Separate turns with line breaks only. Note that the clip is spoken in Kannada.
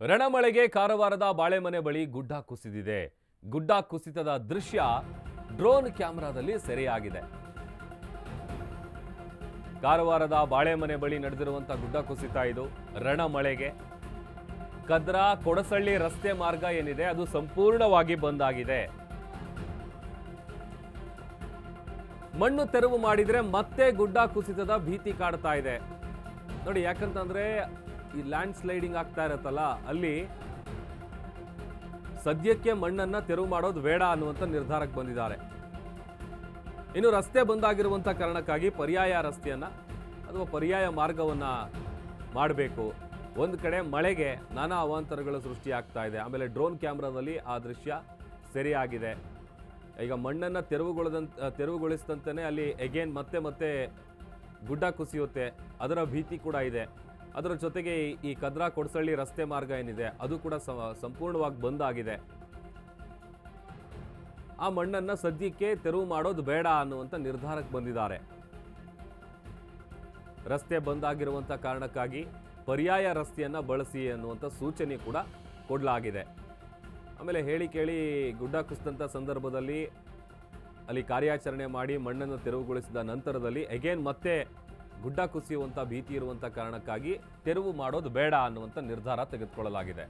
ರಣಮಳೆಗೆ ಕಾರವಾರದ ಬಾಳೆಮನೆ ಬಳಿ ಗುಡ್ಡ ಕುಸಿದಿದೆ. ಗುಡ್ಡ ಕುಸಿತದ ದೃಶ್ಯ ಡ್ರೋನ್ ಕ್ಯಾಮೆರಾದಲ್ಲಿ ಸೆರೆಯಾಗಿದೆ. ಕಾರವಾರದ ಬಾಳೆಮನೆ ಬಳಿ ನಡೆದಿರುವಂತಹ ಗುಡ್ಡ ಕುಸಿತ ಇದು. ರಣಮಳೆಗೆ ಕದ್ರಾ ಕೊಡಸಳ್ಳಿ ರಸ್ತೆ ಮಾರ್ಗ ಏನಿದೆ, ಅದು ಸಂಪೂರ್ಣವಾಗಿ ಬಂದ್ ಆಗಿದೆ. ಮಣ್ಣು ತೆರವು ಮಾಡಿದ್ರೆ ಮತ್ತೆ ಗುಡ್ಡ ಕುಸಿತದ ಭೀತಿ ಕಾಡ್ತಾ ಇದೆ. ನೋಡಿ, ಯಾಕಂತಂದ್ರೆ ಈ ಲ್ಯಾಂಡ್ ಸ್ಲೈಡಿಂಗ್ ಆಗ್ತಾ ಇರತ್ತಲ್ಲ, ಅಲ್ಲಿ ಸದ್ಯಕ್ಕೆ ಮಣ್ಣನ್ನ ತೆರವು ಮಾಡೋದು ಬೇಡ ಅನ್ನುವಂಥ ನಿರ್ಧಾರಕ್ಕೆ ಬಂದಿದ್ದಾರೆ. ಇನ್ನು ರಸ್ತೆ ಬಂದಾಗಿರುವಂಥ ಕಾರಣಕ್ಕಾಗಿ ಪರ್ಯಾಯ ರಸ್ತೆಯನ್ನ ಅಥವಾ ಪರ್ಯಾಯ ಮಾರ್ಗವನ್ನ ಮಾಡಬೇಕು. ಒಂದು ಕಡೆ ಮಳೆಗೆ ನಾನಾ ಅವಾಂತರಗಳು ಸೃಷ್ಟಿಯಾಗ್ತಾ ಇದೆ. ಆಮೇಲೆ ಡ್ರೋನ್ ಕ್ಯಾಮ್ರಾದಲ್ಲಿ ಆ ದೃಶ್ಯ ಸೆರೆಯಾಗಿದೆ. ಈಗ ಮಣ್ಣನ್ನು ತೆರವುಗೊಳ್ಳದಂತ ತೆರವುಗೊಳಿಸಿದಂತೆಯೇ ಅಲ್ಲಿ ಎಗೇನ್ ಮತ್ತೆ ಮತ್ತೆ ಗುಡ್ಡ ಕುಸಿಯುತ್ತೆ. ಅದರ ಭೀತಿ ಕೂಡ ಇದೆ. ಅದರ ಜೊತೆಗೆ ಈ- ಕದ್ರಾ ಕೊಡಸಳ್ಳಿ ರಸ್ತೆ ಮಾರ್ಗ ಏನಿದೆ, ಅದು ಕೂಡ ಸಂಪೂರ್ಣವಾಗಿ ಬಂದ್ ಆಗಿದೆ. ಆ ಮಣ್ಣನ್ನ ಸದ್ಯಕ್ಕೆ ತೆರವು ಮಾಡೋದು ಬೇಡ ಅನ್ನುವಂಥ ನಿರ್ಧಾರಕ್ಕೆ ಬಂದಿದ್ದಾರೆ. ರಸ್ತೆ ಬಂದ್ ಆಗಿರುವಂಥ ಕಾರಣಕ್ಕಾಗಿ ಪರ್ಯಾಯ ರಸ್ತೆಯನ್ನ ಬಳಸಿ ಅನ್ನುವಂಥ ಸೂಚನೆ ಕೂಡ ಕೊಡಲಾಗಿದೆ. ಆಮೇಲೆ ಹೇಳಿ ಕೇಳಿ ಗುಡ್ಡ ಕುಸಿದಂಥ ಸಂದರ್ಭದಲ್ಲಿ ಅಲ್ಲಿ ಕಾರ್ಯಾಚರಣೆ ಮಾಡಿ ಮಣ್ಣನ್ನು ತೆರವುಗೊಳಿಸಿದ ನಂತರದಲ್ಲಿ ಅಗೇನ್ ಮತ್ತೆ ಗುಡ್ಡ ಕುಸಿಯುವಂಥ ಭೀತಿ ಇರುವಂಥ ಕಾರಣಕ್ಕಾಗಿ ತೆರವು ಮಾಡೋದು ಬೇಡ ಅನ್ನುವಂಥ ನಿರ್ಧಾರ ತೆಗೆದುಕೊಳ್ಳಲಾಗಿದೆ.